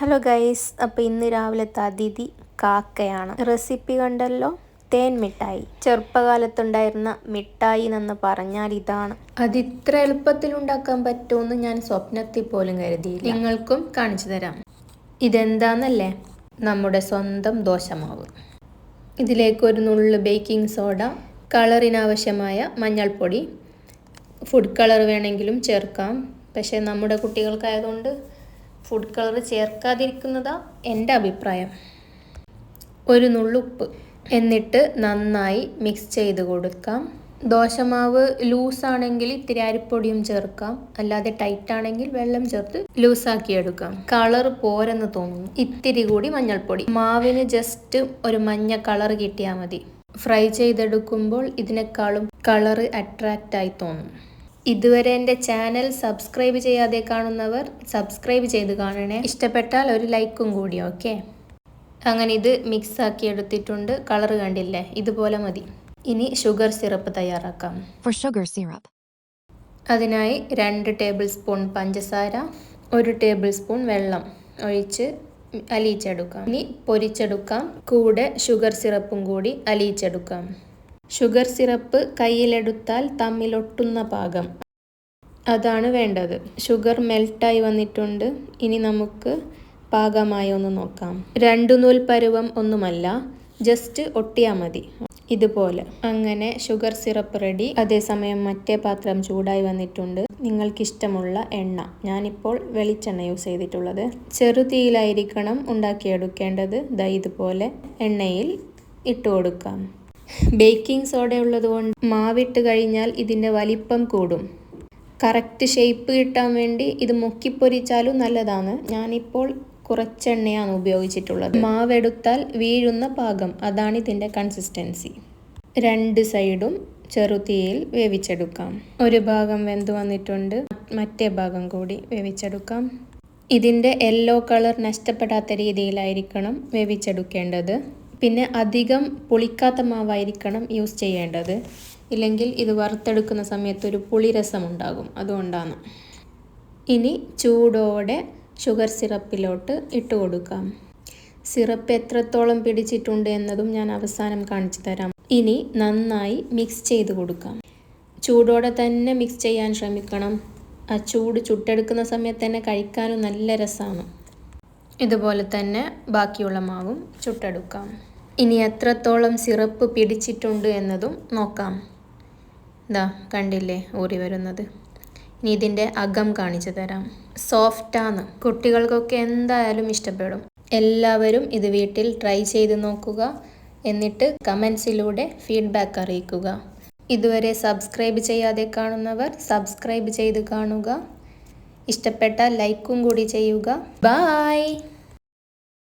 Hello guys അപ്പോൾ ഇന്ന് രാവിലത്തെ അതിഥി കാക്കയാണ്. റെസിപ്പി കണ്ടല്ലോ? തേൻ മിഠായി. ചെറുപ്പകാലത്തുണ്ടായിരുന്ന മിഠായി എന്ന് പറഞ്ഞാൽ ഇതാണ്. അത് ഇത്ര എളുപ്പത്തിൽ ഉണ്ടാക്കാൻ പറ്റുമെന്ന് ഞാൻ സ്വപ്നത്തിൽ പോലും കരുതി നിങ്ങൾക്കും കാണിച്ചു തരാം. ഇതെന്താന്നല്ലേ? നമ്മുടെ സ്വന്തം ദോശമാവ്. ഇതിലേക്ക് ഒരു നുള്ളു ബേക്കിംഗ് സോഡ കളറിനാവശ്യമായ മഞ്ഞൾപ്പൊടി ഫുഡ് കളർ വേണമെങ്കിലും ചേർക്കാം. പക്ഷേ നമ്മുടെ കുട്ടികൾക്കായതുകൊണ്ട് ഫുഡ് കളർ ചേർക്കാതിരിക്കുന്നതാ എന്റെ അഭിപ്രായം. ഒരു നുള്ളുപ്പ് എന്നിട്ട് നന്നായി മിക്സ് ചെയ്ത് കൊടുക്കാം. ദോശമാവ് ലൂസാണെങ്കിൽ ഇത്തിരി അരിപ്പൊടിയും ചേർക്കാം. അല്ലാതെ ടൈറ്റ് ആണെങ്കിൽ വെള്ളം ചേർത്ത് ലൂസാക്കി എടുക്കാം. കളർ പോരെന്ന് തോന്നുന്നു. ഇത്തിരി കൂടി മഞ്ഞൾപ്പൊടി. മാവിന് ജസ്റ്റ് ഒരു മഞ്ഞ കളർ കിട്ടിയാൽ മതി. ഫ്രൈ ചെയ്തെടുക്കുമ്പോൾ ഇതിനേക്കാളും കളർ അട്രാക്റ്റായി തോന്നും. ഇതുവരെ എന്റെ ചാനൽ സബ്സ്ക്രൈബ് ചെയ്യാതെ കാണുന്നവർ സബ്സ്ക്രൈബ് ചെയ്ത് കാണണേ. ഇഷ്ടപ്പെട്ടാൽ ഒരു ലൈക്കും കൂടി ഓക്കെ? അങ്ങനെ ഇത് മിക്സ് ആക്കി എടുത്തിട്ടുണ്ട്. കളർ കണ്ടില്ലേ? ഇതുപോലെ മതി. ഇനി ഷുഗർ സിറപ്പ് തയ്യാറാക്കാം. ഫോർ ഷുഗർ സിറപ്പ് അതിനായി രണ്ട് ടേബിൾ സ്പൂൺ പഞ്ചസാര ഒരു ടേബിൾ സ്പൂൺ വെള്ളം ഒഴിച്ച് അലിയിച്ചെടുക്കാം. ഇനി പൊരിച്ചെടുക്കാം. കൂടെ ഷുഗർ സിറപ്പും കൂടി അലിയിച്ചെടുക്കാം. ഷുഗർ സിറപ്പ് കയ്യിലെടുത്താൽ തമ്മിലൊട്ടുന്ന പാകം. അതാണ് വേണ്ടത്. ഷുഗർ മെൽട്ടായി വന്നിട്ടുണ്ട്. ഇനി നമുക്ക് പാകമായി ഒന്ന് നോക്കാം. രണ്ടു നൂൽ പരുവം ഒന്നുമല്ല ജസ്റ്റ് ഒട്ടിയാൽ മതി. ഇതുപോലെ. അങ്ങനെ ഷുഗർ സിറപ്പ് റെഡി. അതേസമയം മറ്റേ പാത്രം ചൂടായി വന്നിട്ടുണ്ട്. നിങ്ങൾക്കിഷ്ടമുള്ള എണ്ണ. ഞാനിപ്പോൾ വെളിച്ചെണ്ണ യൂസ് ചെയ്തിട്ടുള്ളത്. ചെറുതീയിലായിരിക്കണം ഉണ്ടാക്കിയെടുക്കേണ്ടത്. ദാ ഇതുപോലെ എണ്ണയിൽ ഇട്ട് കൊടുക്കാം ബേക്കിംഗ് സോഡ ഉള്ളതുകൊണ്ട് മാവിട്ട് കഴിഞ്ഞാൽ ഇതിന്റെ വലിപ്പം കൂടും. കറക്റ്റ് ഷേപ്പ് കിട്ടാൻ വേണ്ടി ഇത് മുക്കിപ്പൊരിച്ചാലും നല്ലതാണ്. ഞാനിപ്പോൾ കുറച്ചെണ്ണയാണ് ഉപയോഗിച്ചിട്ടുള്ളത്. മാവെടുത്താൽ വീഴുന്ന പാകം. അതാണ് ഇതിന്റെ കൺസിസ്റ്റൻസി. രണ്ട് സൈഡും ചെറുതീയിൽ വേവിച്ചെടുക്കാം. ഒരു ഭാഗം വെന്ത് വന്നിട്ടുണ്ട്. മറ്റേ ഭാഗം കൂടി വേവിച്ചെടുക്കാം. ഇതിന്റെ യെല്ലോ കളർ നഷ്ടപ്പെടാത്ത രീതിയിലായിരിക്കണം വേവിച്ചെടുക്കേണ്ടത്. പിന്നെ അധികം പുളിക്കാത്ത മാവായിരിക്കണം യൂസ് ചെയ്യേണ്ടത്. ഇല്ലെങ്കിൽ ഇത് വറുത്തെടുക്കുന്ന സമയത്ത് ഒരു പുളിരസം ഉണ്ടാകും അതുകൊണ്ടാണ്. ഇനി ചൂടോടെ ഷുഗർ സിറപ്പിലോട്ട് ഇട്ട് കൊടുക്കാം. സിറപ്പ് എത്രത്തോളം പിടിച്ചിട്ടുണ്ട് എന്നതും ഞാൻ അവസാനം കാണിച്ചു തരാം. ഇനി നന്നായി മിക്സ് ചെയ്ത് കൊടുക്കാം. ചൂടോടെ തന്നെ മിക്സ് ചെയ്യാൻ ശ്രമിക്കണം. ആ ചൂട് ചുട്ടെടുക്കുന്ന സമയത്ത് തന്നെ കഴിക്കാനും നല്ല രസമാണ്. ഇതുപോലെ തന്നെ ബാക്കിയുള്ള മാവും ചുട്ടെടുക്കാം. ഇനി എത്രത്തോളം സിറപ്പ് പിടിച്ചിട്ടുണ്ട് എന്നതും നോക്കാം. ഇതാ കണ്ടില്ലേ ഊറി വരുന്നത്. ഇനി ഇതിന്റെ അകം കാണിച്ചു തരാം. സോഫ്റ്റാണ്. കുട്ടികൾക്കൊക്കെ എന്തായാലും ഇഷ്ടപ്പെടും. എല്ലാവരും ഇത് വീട്ടിൽ ട്രൈ ചെയ്ത് നോക്കുക. എന്നിട്ട് കമൻസിലൂടെ ഫീഡ്ബാക്ക് അറിയിക്കുക. ഇതുവരെ സബ്സ്ക്രൈബ് ചെയ്യാതെ കാണുന്നവർ സബ്സ്ക്രൈബ് ചെയ്ത് കാണുക. ഇഷ്ടപ്പെട്ട ലൈക്കും കൂടി ചെയ്യുക. ബായ്